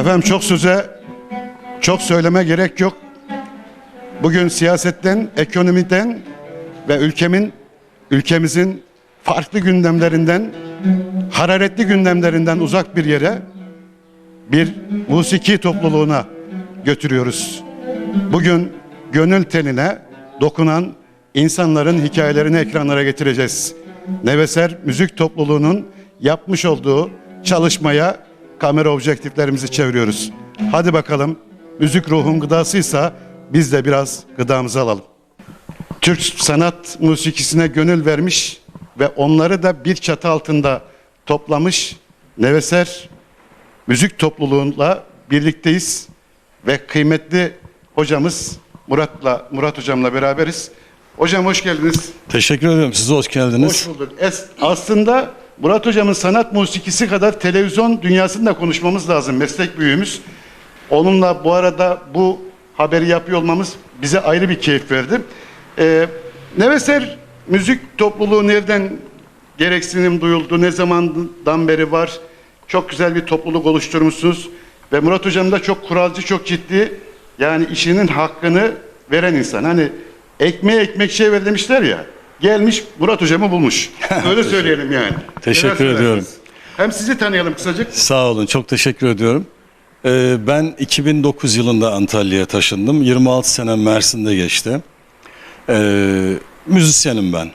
Efendim çok söze, çok söyleme gerek yok. Bugün siyasetten, ekonomiden ve ülkemin, ülkemizin farklı gündemlerinden, hararetli gündemlerinden uzak bir yere bir musiki topluluğuna götürüyoruz. Bugün gönül teline dokunan insanların hikayelerini ekranlara getireceğiz. Neveser Müzik Topluluğu'nun yapmış olduğu çalışmaya kamera objektiflerimizi çeviriyoruz. Hadi bakalım müzik ruhun gıdasıysa biz de biraz gıdamızı alalım. Türk sanat musikisine gönül vermiş ve onları da bir çatı altında toplamış Neveser Müzik Topluluğu'nla birlikteyiz ve kıymetli hocamız Murat'la Murat hocamla beraberiz. Hocam hoş geldiniz. Teşekkür ederim. Siz hoş geldiniz. Hoş bulduk. Es, aslında Murat hocamın sanat musikisi kadar televizyon dünyasında konuşmamız lazım. Meslek büyüğümüz. Onunla bu arada bu haberi yapıyor olmamız bize ayrı bir keyif verdi. Ee, Neveser müzik topluluğu nereden gereksinim duyuldu? Ne zamandan beri var? Çok güzel bir topluluk oluşturmuşsunuz. Ve Murat hocam da çok kuralcı, çok ciddi. Yani işinin hakkını veren insan. Hani ekmeğe ekmek şey ver demişler ya. Gelmiş Murat hocamı bulmuş. Öyle söyleyelim yani. Teşekkür Neler söylersiniz? ediyorum. Hem sizi tanıyalım kısacık. Sağ olun. Çok teşekkür ediyorum. Ee, ben 2009 yılında Antalya'ya taşındım. 26 sene Mersin'de geçti. Ee, müzisyenim ben.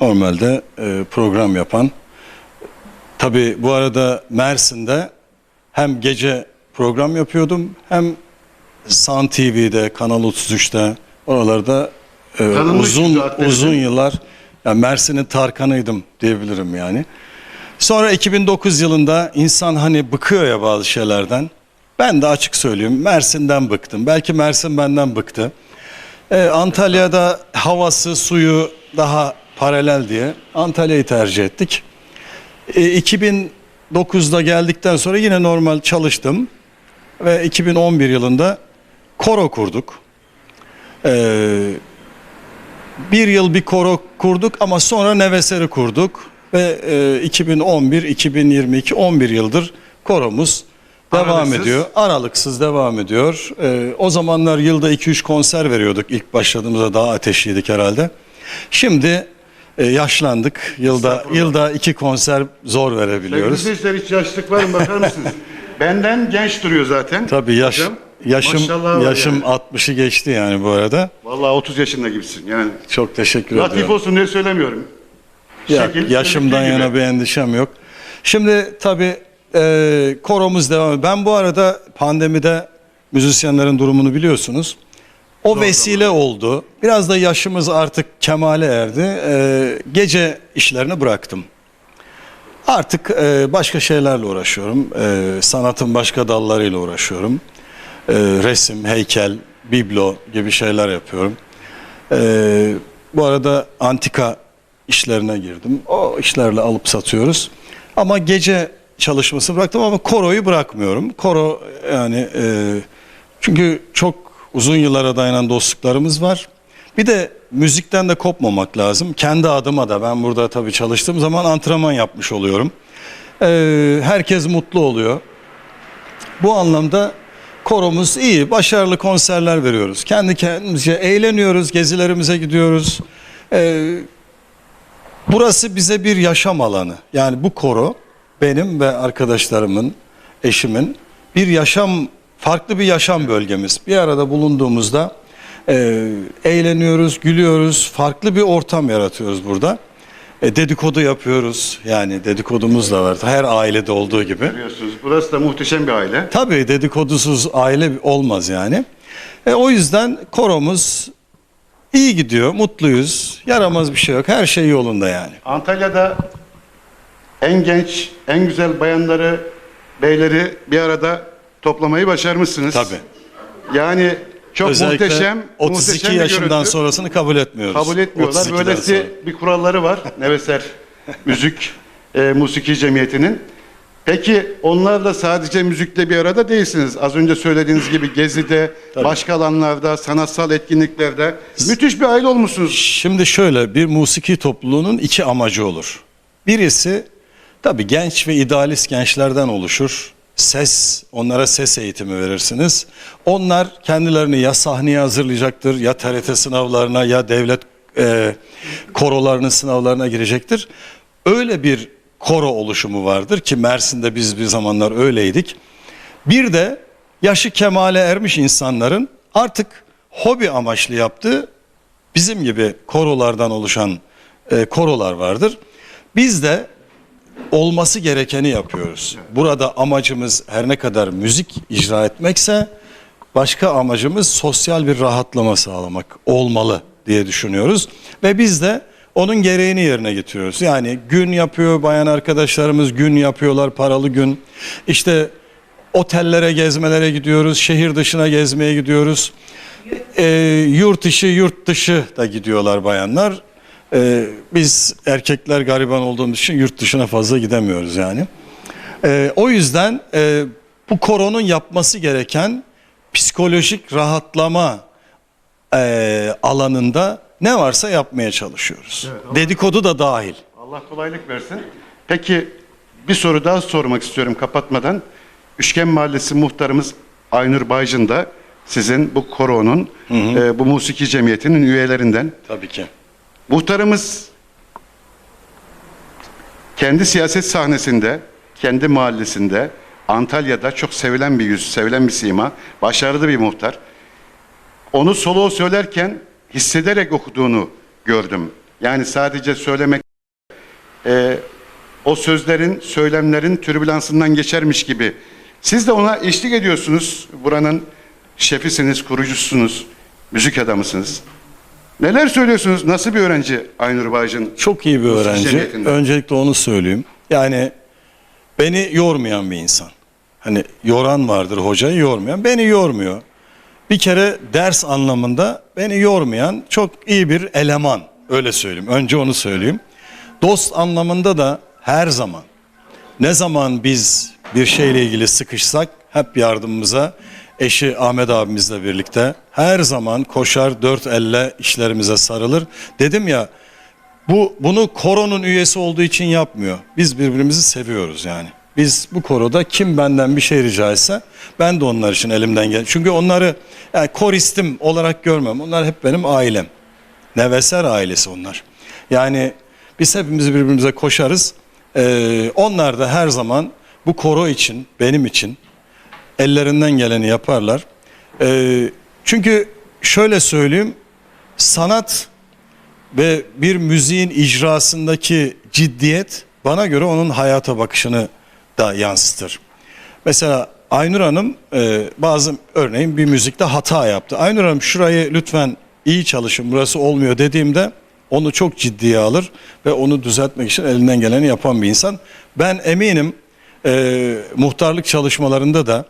Normalde e, program yapan. Tabii bu arada Mersin'de hem gece program yapıyordum hem San TV'de, Kanal 33'te oralarda e, Tanınmış uzun Akdeniz'in. uzun yıllar yani Mersin'in Tarkan'ıydım diyebilirim yani. Sonra 2009 yılında insan hani bıkıyor ya bazı şeylerden. Ben de açık söyleyeyim Mersin'den bıktım. Belki Mersin benden bıktı. Ee, Antalya'da havası, suyu daha paralel diye Antalya'yı tercih ettik. Ee, 2009'da geldikten sonra yine normal çalıştım. Ve 2011 yılında koro kurduk. Ee, bir yıl bir koro kurduk ama sonra Neveser'i kurduk. Ve e, 2011, 2022, 11 yıldır koromuz devam Aralıksız. ediyor. Aralıksız devam ediyor. Ee, o zamanlar yılda 2-3 konser veriyorduk. İlk başladığımızda daha ateşliydik herhalde. Şimdi e, yaşlandık. Yılda yılda iki konser zor Sevgili verebiliyoruz. seyirciler hiç yaşlık var mı bakar mısınız? Benden genç duruyor zaten. Tabii yaş Hocam, yaşım maşallah var yaşım yani. 60'ı geçti yani bu arada. Vallahi 30 yaşında gibisin yani. Çok teşekkür Latif ediyorum. olsun diye söylemiyorum. Ya, Şekil, yaşımdan yana gibi. bir endişem yok. Şimdi tabii e, koromuz devam ediyor. Ben bu arada pandemide müzisyenlerin durumunu biliyorsunuz. O vesile oldu. Biraz da yaşımız artık kemale erdi. E, gece işlerini bıraktım. Artık e, başka şeylerle uğraşıyorum. E, sanatın başka dallarıyla uğraşıyorum. E, resim, heykel, biblo gibi şeyler yapıyorum. E, bu arada antika işlerine girdim. O işlerle alıp satıyoruz. Ama gece çalışması bıraktım ama koroyu bırakmıyorum. Koro yani e, çünkü çok uzun yıllara dayanan dostluklarımız var. Bir de müzikten de kopmamak lazım. Kendi adıma da ben burada tabii çalıştığım zaman antrenman yapmış oluyorum. E, herkes mutlu oluyor. Bu anlamda koromuz iyi, başarılı konserler veriyoruz. Kendi kendimize eğleniyoruz, gezilerimize gidiyoruz. Ee, burası bize bir yaşam alanı. Yani bu koro benim ve arkadaşlarımın, eşimin bir yaşam, farklı bir yaşam bölgemiz. Bir arada bulunduğumuzda e, eğleniyoruz, gülüyoruz, farklı bir ortam yaratıyoruz burada. E, dedikodu yapıyoruz. Yani dedikodumuz da var. Her ailede olduğu gibi. Biliyorsunuz burası da muhteşem bir aile. Tabii dedikodusuz aile olmaz yani. E, o yüzden koromuz iyi gidiyor, mutluyuz. Yaramaz bir şey yok. Her şey yolunda yani. Antalya'da en genç, en güzel bayanları, beyleri bir arada toplamayı başarmışsınız. Tabii. Yani çok Özellikle muhteşem, 32 muhteşem yaşından görüntü. sonrasını kabul etmiyoruz. kabul etmiyorlar. 32'den Böylesi sonra. bir kuralları var. Neveser Müzik e, Musiki Cemiyeti'nin. Peki onlar da sadece müzikle bir arada değilsiniz. Az önce söylediğiniz gibi gezide, Tabii. başka alanlarda, sanatsal etkinliklerde müthiş bir aile olmuşsunuz. Şimdi şöyle bir musiki topluluğunun iki amacı olur. Birisi tabii genç ve idealist gençlerden oluşur. Ses, onlara ses eğitimi verirsiniz. Onlar kendilerini ya sahneye hazırlayacaktır, ya TRT sınavlarına, ya devlet e, korolarının sınavlarına girecektir. Öyle bir koro oluşumu vardır ki Mersin'de biz bir zamanlar öyleydik. Bir de yaşı kemale ermiş insanların artık hobi amaçlı yaptığı bizim gibi korolardan oluşan e, korolar vardır. Biz de olması gerekeni yapıyoruz. Burada amacımız her ne kadar müzik icra etmekse başka amacımız sosyal bir rahatlama sağlamak olmalı diye düşünüyoruz. Ve biz de onun gereğini yerine getiriyoruz. Yani gün yapıyor bayan arkadaşlarımız gün yapıyorlar paralı gün. İşte otellere gezmelere gidiyoruz, şehir dışına gezmeye gidiyoruz. Ee, yurt içi yurt dışı da gidiyorlar bayanlar. Ee, biz erkekler gariban olduğumuz için yurt dışına fazla gidemiyoruz yani. Ee, o yüzden e, bu koronun yapması gereken psikolojik rahatlama e, alanında ne varsa yapmaya çalışıyoruz. Dedikodu da dahil. Allah kolaylık versin. Peki bir soru daha sormak istiyorum kapatmadan. Üçgen Mahallesi muhtarımız Aynur Baycın da sizin bu koronun, e, bu musiki cemiyetinin üyelerinden. Tabii ki. Muhtarımız kendi siyaset sahnesinde, kendi mahallesinde, Antalya'da çok sevilen bir yüz, sevilen bir sima, başarılı bir muhtar. Onu solo söylerken hissederek okuduğunu gördüm. Yani sadece söylemek, e, o sözlerin, söylemlerin türbülansından geçermiş gibi. Siz de ona eşlik ediyorsunuz. Buranın şefisiniz, kurucusunuz, müzik adamısınız. Neler söylüyorsunuz? Nasıl bir öğrenci Aynur Baycın? Çok iyi bir öğrenci. Öncelikle onu söyleyeyim. Yani beni yormayan bir insan. Hani yoran vardır hocayı yormayan. Beni yormuyor. Bir kere ders anlamında beni yormayan çok iyi bir eleman. Öyle söyleyeyim. Önce onu söyleyeyim. Dost anlamında da her zaman ne zaman biz bir şeyle ilgili sıkışsak hep yardımımıza eşi Ahmet abimizle birlikte her zaman koşar dört elle işlerimize sarılır. Dedim ya bu bunu koronun üyesi olduğu için yapmıyor. Biz birbirimizi seviyoruz yani. Biz bu koroda kim benden bir şey rica etse ben de onlar için elimden gel. Çünkü onları yani koristim olarak görmem. Onlar hep benim ailem. Neveser ailesi onlar. Yani biz hepimiz birbirimize koşarız. Ee, onlar da her zaman bu koro için, benim için ellerinden geleni yaparlar. Ee, çünkü şöyle söyleyeyim, sanat ve bir müziğin icrasındaki ciddiyet bana göre onun hayata bakışını da yansıtır. Mesela Aynur Hanım e, bazı örneğin bir müzikte hata yaptı. Aynur Hanım şurayı lütfen iyi çalışın burası olmuyor dediğimde onu çok ciddiye alır ve onu düzeltmek için elinden geleni yapan bir insan. Ben eminim e, muhtarlık çalışmalarında da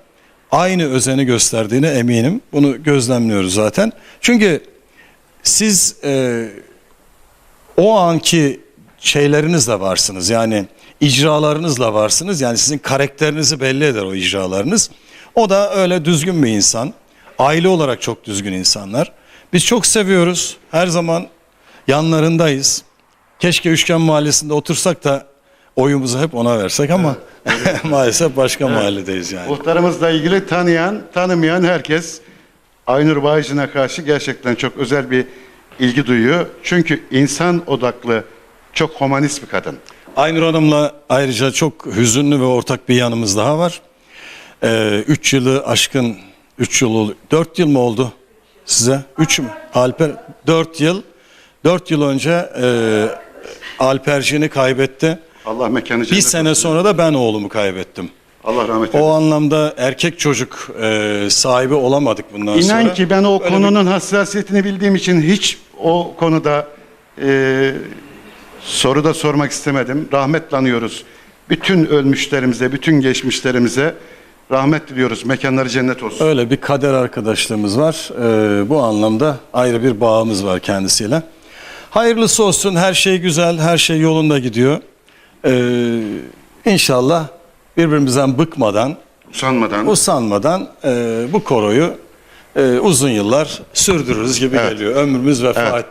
aynı özeni gösterdiğine eminim. Bunu gözlemliyoruz zaten. Çünkü siz e, o anki şeylerinizle varsınız. Yani icralarınızla varsınız. Yani sizin karakterinizi belli eder o icralarınız. O da öyle düzgün bir insan. Aile olarak çok düzgün insanlar. Biz çok seviyoruz. Her zaman yanlarındayız. Keşke Üçgen Mahallesi'nde otursak da oyumuzu hep ona versek ama maalesef başka mahalledeyiz yani. Muhtarımızla ilgili tanıyan, tanımayan herkes Aynur Baycın'a karşı gerçekten çok özel bir ilgi duyuyor. Çünkü insan odaklı, çok humanist bir kadın. Aynur Hanım'la ayrıca çok hüzünlü ve ortak bir yanımız daha var. Ee, üç yılı aşkın, üç yıl, ol- dört yıl mı oldu size? Üç mü? Alper, dört yıl. Dört yıl önce e, Alperciğini kaybetti. Allah mekanı Bir sene sonra da ben oğlumu kaybettim. Allah rahmet O eylesin. anlamda erkek çocuk e, sahibi olamadık bundan sonra. İnan ki ben o Öyle bir- konunun hassasiyetini bildiğim için hiç o konuda e, soru da sormak istemedim. Rahmetle anıyoruz. Bütün ölmüşlerimize, bütün geçmişlerimize rahmet diliyoruz. Mekanları cennet olsun. Öyle bir kader arkadaşlığımız var. Ee, bu anlamda ayrı bir bağımız var kendisiyle. Hayırlısı olsun. Her şey güzel, her şey yolunda gidiyor. Ee, inşallah birbirimizden bıkmadan, Usanmadan. usanmadan e, bu koroyu e, uzun yıllar sürdürürüz gibi geliyor. Ömrümüz vefa Evet.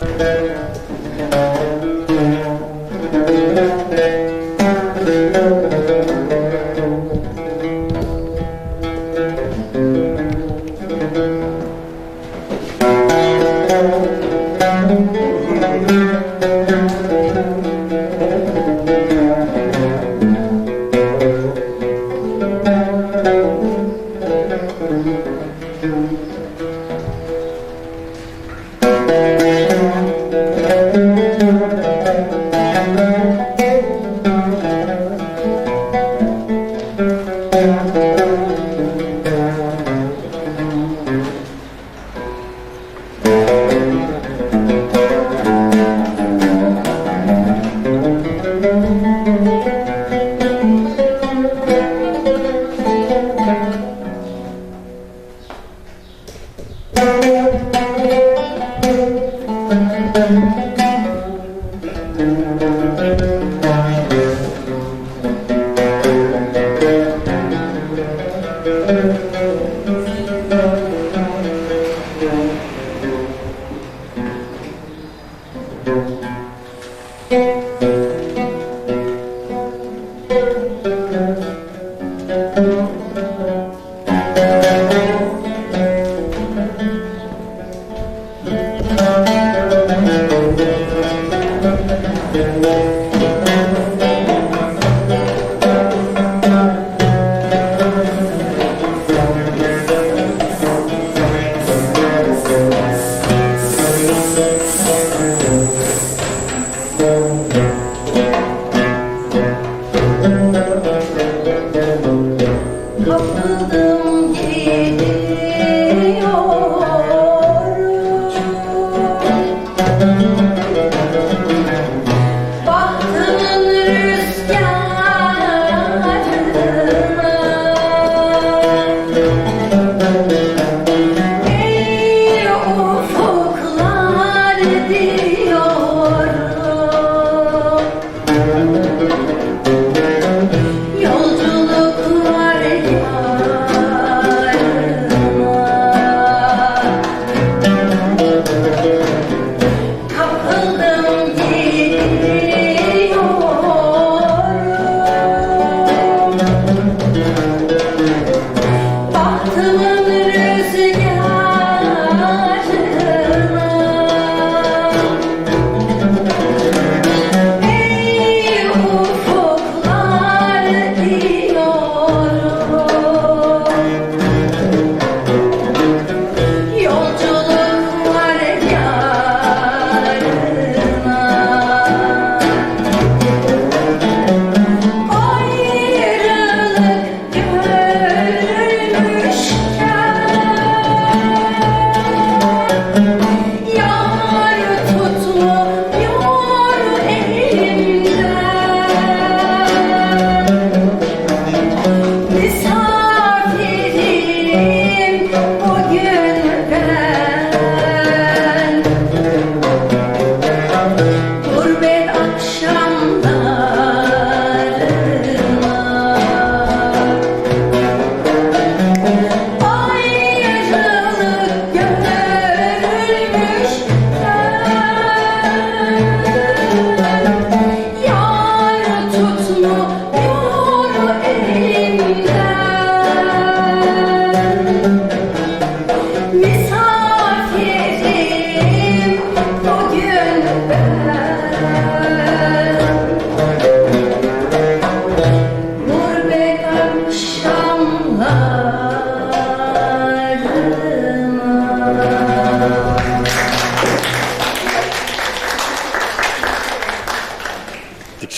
Etti. Kapıldım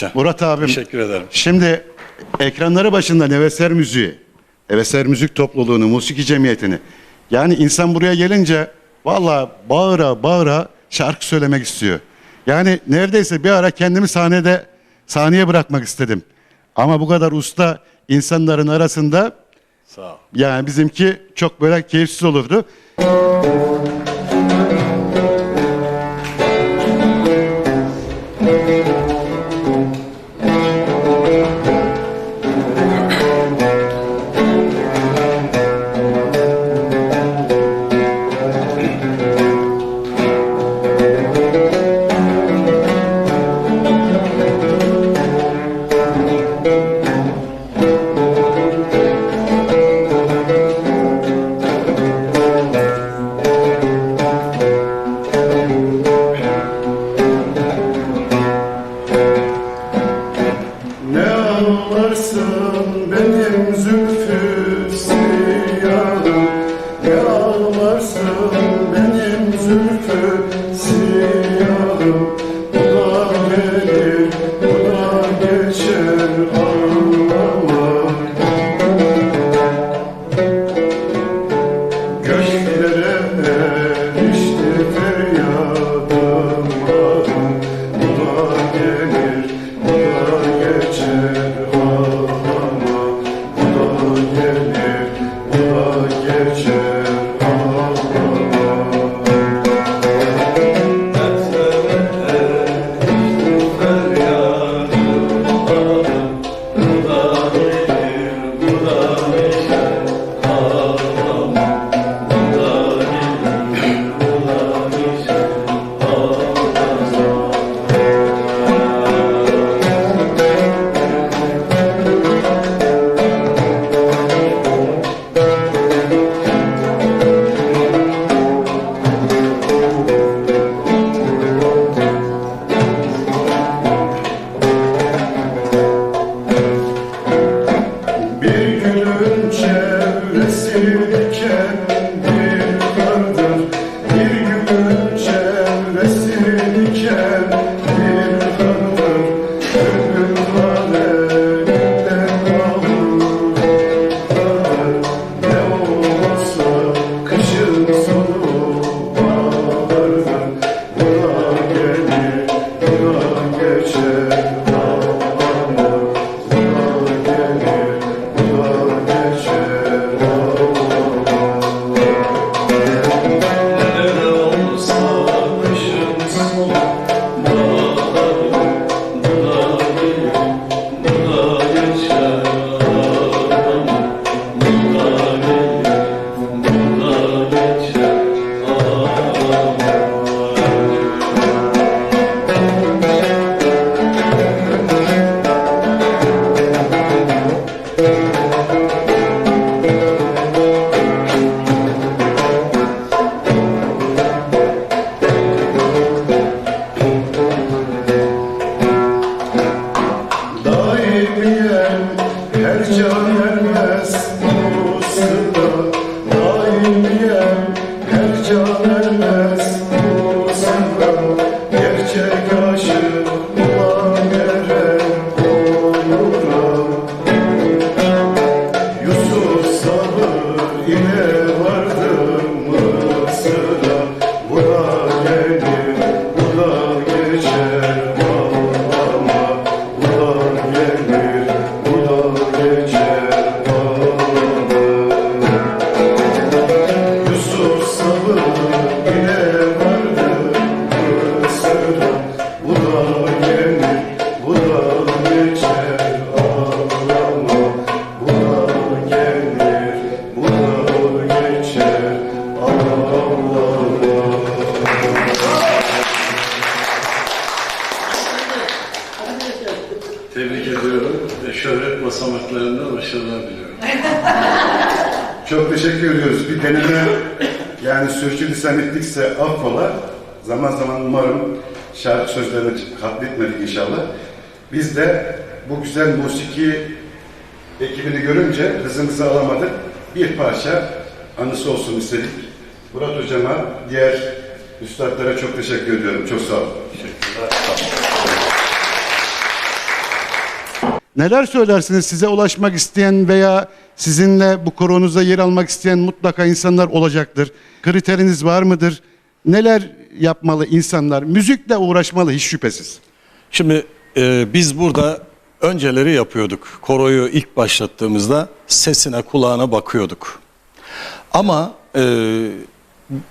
Dikçe. Murat abim Teşekkür ederim. şimdi ekranları başında Neveser Müziği, Neveser Müzik Topluluğunu, Musiki Cemiyeti'ni yani insan buraya gelince valla bağıra bağıra şarkı söylemek istiyor. Yani neredeyse bir ara kendimi sahnede sahneye bırakmak istedim. Ama bu kadar usta insanların arasında Sağ ol. yani bizimki çok böyle keyifsiz olurdu. Başarılar diliyorum. Çok teşekkür ediyoruz. Bir deneme yani sürçülisan ettikse affola. Zaman zaman umarım şarkı sözlerini katletmedik inşallah. Biz de bu güzel musiki ekibini görünce hızımızı alamadık. Bir parça anısı olsun istedik. Murat Hocama, diğer üstadlara çok teşekkür ediyorum. Çok sağ olun. Neler söylersiniz size ulaşmak isteyen veya sizinle bu koronuzda yer almak isteyen mutlaka insanlar olacaktır. Kriteriniz var mıdır? Neler yapmalı insanlar? Müzikle uğraşmalı hiç şüphesiz. Şimdi e, biz burada önceleri yapıyorduk. Koroyu ilk başlattığımızda sesine kulağına bakıyorduk. Ama e,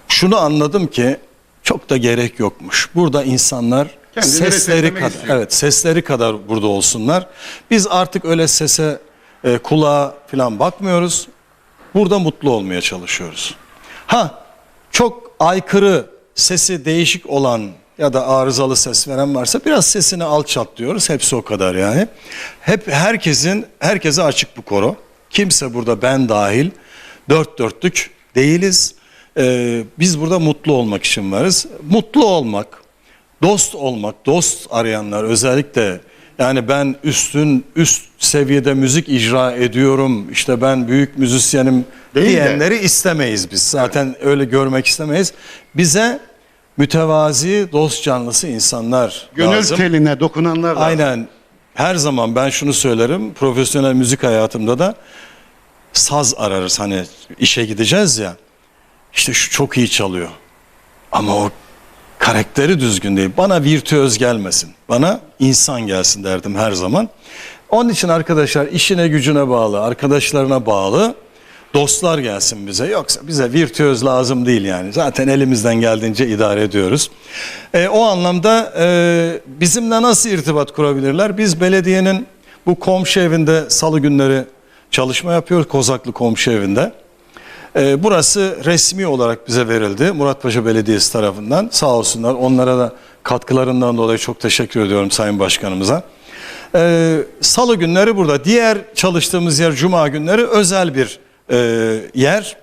şunu anladım ki çok da gerek yokmuş. Burada insanlar Kendini sesleri kadar istiyor. evet sesleri kadar burada olsunlar. Biz artık öyle sese e, kulağa falan bakmıyoruz. Burada mutlu olmaya çalışıyoruz. Ha çok aykırı sesi değişik olan ya da arızalı ses veren varsa biraz sesini alçalt diyoruz. Hepsi o kadar yani. Hep herkesin herkese açık bu koro. Kimse burada ben dahil dört dörtlük değiliz. Ee, biz burada mutlu olmak için varız. Mutlu olmak, dost olmak, dost arayanlar özellikle yani ben üstün üst seviyede müzik icra ediyorum. işte ben büyük müzisyenim Değil de. diyenleri istemeyiz biz. Zaten öyle görmek istemeyiz. Bize mütevazi, dost canlısı insanlar Gönül lazım. teline dokunanlar lazım. Aynen. Her zaman ben şunu söylerim. Profesyonel müzik hayatımda da saz ararız. Hani işe gideceğiz ya. İşte şu çok iyi çalıyor. Ama o karakteri düzgün değil. Bana virtüöz gelmesin. Bana insan gelsin derdim her zaman. Onun için arkadaşlar işine gücüne bağlı, arkadaşlarına bağlı dostlar gelsin bize. Yoksa bize virtüöz lazım değil yani. Zaten elimizden geldiğince idare ediyoruz. E, o anlamda e, bizimle nasıl irtibat kurabilirler? Biz belediyenin bu komşu evinde salı günleri çalışma yapıyoruz. Kozaklı komşu evinde. Ee, burası resmi olarak bize verildi Muratpaşa Belediyesi tarafından. Sağ olsunlar onlara da katkılarından dolayı çok teşekkür ediyorum Sayın Başkanımıza. Ee, Salı günleri burada. Diğer çalıştığımız yer Cuma günleri özel bir e, yer.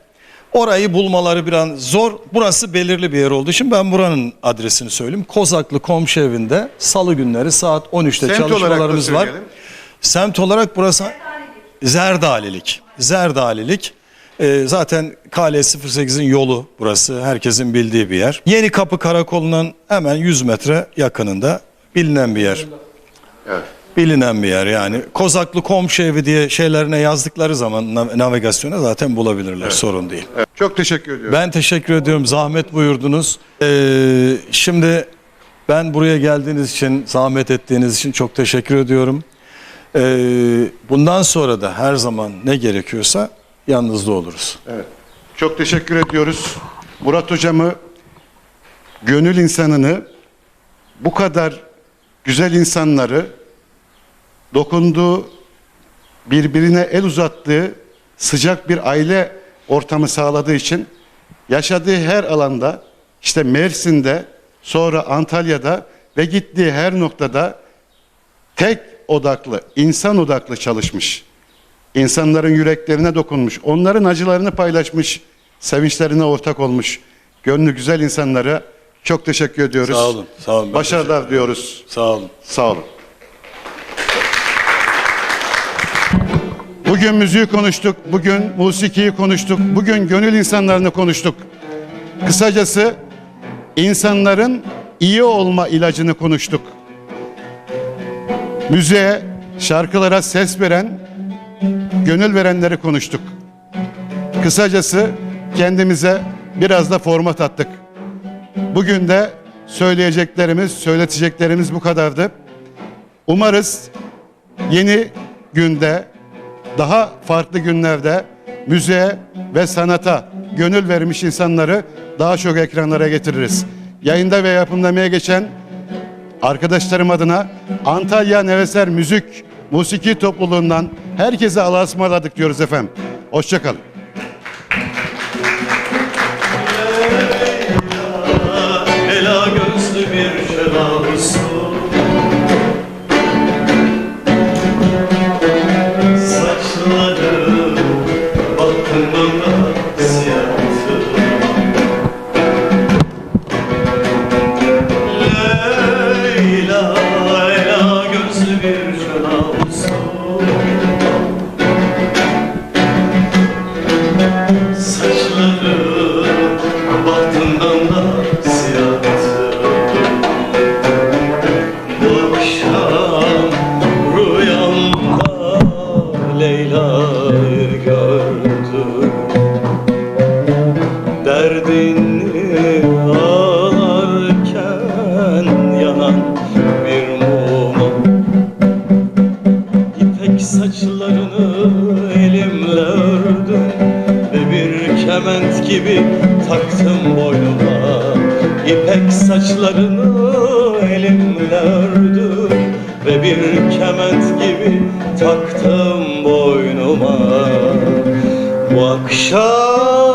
Orayı bulmaları biraz zor. Burası belirli bir yer olduğu için ben buranın adresini söyleyeyim. Kozaklı komşu evinde salı günleri saat 13'te Semt çalışmalarımız var. Semt olarak burası Zerdalilik. Zerdalilik. Ee, zaten Kale 08'in yolu burası. Herkesin bildiği bir yer. Yeni Kapı Karakolu'nun hemen 100 metre yakınında bilinen bir yer. Evet. Bilinen bir yer yani. Kozaklı komşu evi diye şeylerine yazdıkları zaman nav- navigasyona zaten bulabilirler. Sorun değil. Evet. Çok teşekkür ediyorum. Ben teşekkür ediyorum. Zahmet buyurdunuz. Ee, şimdi ben buraya geldiğiniz için, zahmet ettiğiniz için çok teşekkür ediyorum. Ee, bundan sonra da her zaman ne gerekiyorsa yanınızda oluruz. Evet. Çok teşekkür ediyoruz. Murat hocamı, gönül insanını, bu kadar güzel insanları dokunduğu, birbirine el uzattığı sıcak bir aile ortamı sağladığı için yaşadığı her alanda işte Mersin'de, sonra Antalya'da ve gittiği her noktada tek odaklı, insan odaklı çalışmış. İnsanların yüreklerine dokunmuş, onların acılarını paylaşmış, sevinçlerine ortak olmuş. Gönlü güzel insanlara çok teşekkür ediyoruz. Sağ olun, sağ olun. Başarılar diyoruz. Sağ olun. Sağ olun. Bugün müziği konuştuk, bugün musikiyi konuştuk, bugün gönül insanlarını konuştuk. Kısacası insanların iyi olma ilacını konuştuk. Müziğe, şarkılara ses veren, gönül verenleri konuştuk. Kısacası kendimize biraz da format attık. Bugün de söyleyeceklerimiz, söyleteceklerimiz bu kadardı. Umarız yeni günde, daha farklı günlerde müziğe ve sanata gönül vermiş insanları daha çok ekranlara getiririz. Yayında ve yapımda emeği geçen arkadaşlarım adına Antalya Neveser Müzik Musiki Topluluğundan herkese Allah'a ısmarladık diyoruz efendim. Hoşçakalın. Saçlarını elimle ördüm Ve bir kement gibi taktım boynuma. İpek saçlarını elimle ördüm Ve bir kement gibi taktım boynuma. Bu akşam